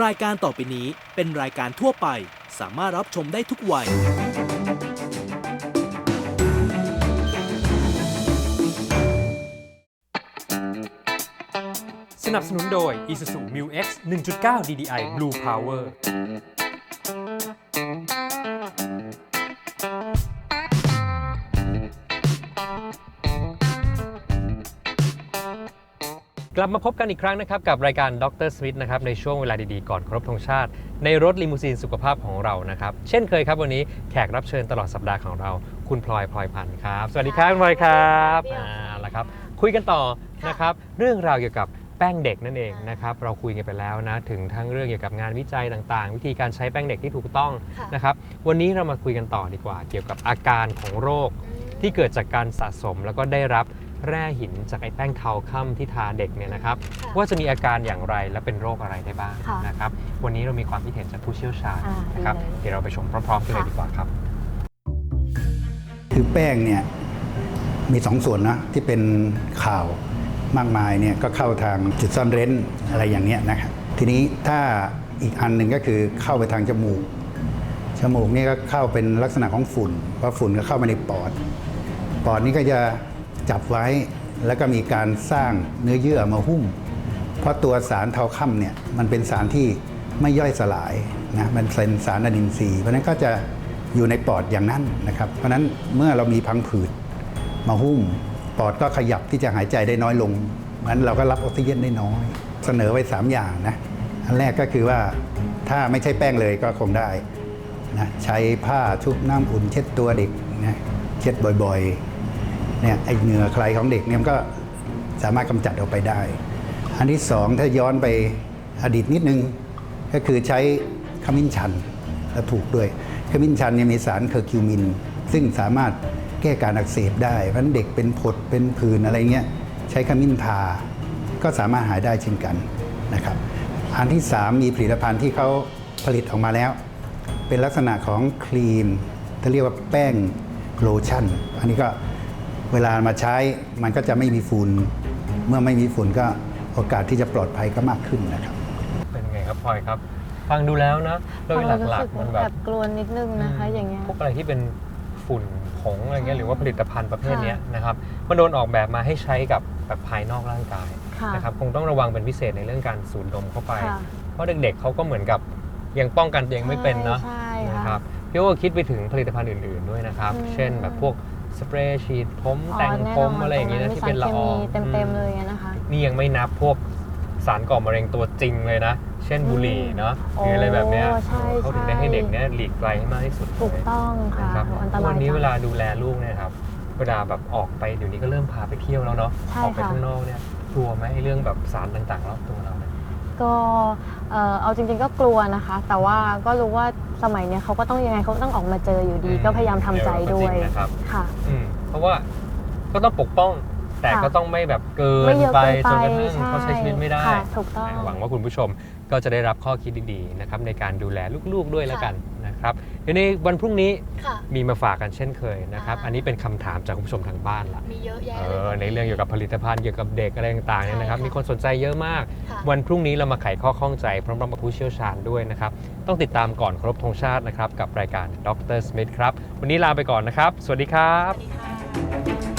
รายการต่อไปนี้เป็นรายการทั่วไป สามารถรับชมได้ทุกวัย สนับสนุนโดย Isuzu Mu X 1.9 DDI Blue Power กลับมาพบกันอีกครั้งนะครับ กับรายการดรสมิธนะครับในช่วงเวลาดีๆ ก่อนครบธงชาติ ในรถลิมูซีนสุขภาพของเรานะครับ เช่นเคยครับวันนี้แขกรับเชิญตลอดสัปดาห์ของเรา คุณพลอยพลอยพันธ์ครับ สวัสดีครับคุณพลอยครับอ่าละครับ คุยกันต่อนะครับ เรื่องราวเกี่ยวกับแป้งเด็กนั่นเองนะครับ เราคุยกันไปแล้วนะถึงทั้งเรื่องเกี่ยวกับงานวิจัยต่างๆ วิธีการใช้แป้งเด็กที่ถูกต้องค่ะนะครับ วันนี้เรามาคุยกันต่อดีกว่า เกี่ยวกับอาการของโรค ที่เกิดจากการสะสมแล้วก็ได้รับ แร่หินจากไอ้แป้งเทาค่ำที่ทาเด็กเนี่ยนะครับ ค่ะว่าจะมีอาการอย่างไรและเป็นโรคอะไรได้บ้างค่ะนะครับ วันนี้เรามีความคิดเห็นจากผู้เชี่ยวชาญอ่านะครับ ดีเลย เดี๋ยวเราไปชมพร้อมๆกันเลยค่ะดีกว่าครับ คือแป้งเนี่ยมีสองส่วนนะที่เป็นข่าวมากมายเนี่ยก็เข้าทางจุดซ่อนเร้นอะไรอย่างเนี้ยนะครับทีนี้ถ้าอีกอันหนึ่งก็คือเข้าไปทางจมูกจมูกนี่ก็เข้าเป็นลักษณะของฝุ่นเพราะฝุ่นก็เข้ามาในปอด ปอดนี่ก็จะ จับไว้แล้วก็มีการสร้างเนื้อเยื่อมาหุ้ม เพราะตัวสารเทาค่ำเนี่ยมันเป็นสารที่ไม่ย่อยสลายนะมันเป็นสารอนินทรีย์เพราะนั้นก็จะอยู่ในปอดอย่างนั้นนะครับ เพราะฉะนั้นเมื่อเรามีพังผืดมาหุ้ม ปอดก็ขยับที่จะหายใจได้น้อยลงงั้นเราก็รับออกซิเจนได้น้อย เสนอไว้ 3 อย่างนะอันแรกก็คือว่าถ้าไม่ใช่แป้งเลยก็คงได้นะใช้ผ้าชุบน้ำอุ่นเช็ดตัวเด็กนะเช็ดบ่อยๆ เนี่ยไอเหงื่อใครของเด็กเนี่ยมันก็สามารถกำจัดออกไปได้ อันที่สองถ้าย้อนไปอดีตนิดนึง ก็คือใช้ขมิ้นชันและถูกด้วยขมิ้นชันเนี่ยมีสารเคอร์คิวมิน ซึ่งสามารถแก้การอักเสบได้เพราะฉะนั้นเด็กเป็นผดเป็นผื่นอะไรเงี้ยใช้ขมิ้นทาก็สามารถหายได้เช่นกันนะครับอันที่สามมีผลิตภัณฑ์ที่เขาผลิตออกมาแล้ว เป็นลักษณะของครีมที่เรียกว่าแป้งโลชั่น อันนี้ก็ เวลามาใช้มันก็จะไม่มีฝุ่นเมื่อไม่มีฝุ่นก็โอกาสที่จะปลอดภัยก็มากขึ้นนะครับ เป็นไงครับพลอยครับ ฟังดูแล้วนะโดยหลักๆมันแบแบบบกลัวนิดนึงนะคะ อย่างเงี้ย พวกอะไรที่เป็นฝุ่นผงอะไรเงี้ยหรือว่าผลิตภัณฑ์ประเภทเนี้ยนะครับมันโดนออกแบบมาให้ใช้กับแบบภายนอกร่างกายค่ะ นะครับคงต้องระวังเป็นพิเศษในเรื่องการสูดดมเข้าไป ค่ะ เพราะเด็กๆเขาก็เหมือนกับยังป้องกันตัวเองไม่เป็นเนาะใช่นะคค่ะรับพี่โอ้คิดไปถึงผลิตภัณฑ์อื่นๆด้วยนะครับ อืม เช่นแบบพวก สเปรย์ฉีดผมอ๋อแต่งแน่ผนอนมอะไรอย่างงี้นะตรงนั้นที่เป็นละอองมีสารเคมีเต็มๆเลยอะนะคะ นี่ยังไม่นับพวกสารก่อมะเร็งตัวจริงเลยนะ เช่นบุหรี่เนาะหรืออะไรแบบเนี้ยโอ้ใช่เขาถึงได้ให้ใช่เด็กเนี่ยหลีกไกลให้มากที่สุดเลยถูกต้องค่ะนะครับโหอันตรายวันนี้จังเวลาดูแลลูกเนี่ยครับเวลาแบบออกไปเดี๋ยวนี้ก็เริ่มพาไปเที่ยวแล้วเนาะใช่ออกไปค่ะข้างนอกเนี่ยกลัวไหมไอ้เรื่องแบบสารต่างๆรอบตัวเราเนี่ย ก็เอ่อเอาจริงๆก็กลัวนะคะ แต่ว่าก็รู้ว่าสมัยเนี้ยเขาก็ต้องยังไงเขาก็ต้องออกมาเจออยู่ดีก็พยายามทำใจด้วยเออก็จริงนะครับค่ะ อืมเพราะว่าก็ต้องปกป้อง แต่ค่ะก็ต้องไม่แบบเกิไม่นเยอะไปเกินไปจนกระทั่งเขาใช้ชีวิตไม่ได้ค่ะถูกต้องหวังว่าคุณผู้ชม ก็จะได้รับข้อคิดดีๆนะครับในการดูแลลูกๆด้วยแล้วกันนะครับเดี๋ยวในวันพรุ่งนี้ค่ะ มีมาฝากกันเช่นเคยนะครับ อ่า อันนี้เป็นคำถามจากคุณผู้ชมทางบ้านละมีเยอะแยะเอเลยอในเรื่องเกี่ยวกับผลิตภัณฑ์เกี่ยวกับเด็กอะไรต่างๆเนี่ยนะครับใช่ค่ะมีคนสนใจเยอะมาก ค่ะ วันพรุ่งนี้เรามาไขข้อข้องใจพร้อมๆกับผู้เชี่ยวชาญด้วยนะครับ ต้องติดตามก่อนครบธงชาตินะครับ กับรายการดรสมิธครับ วันนี้ลาไปก่อนนะครับ สวัสดีครับ สวัสดีค่ะ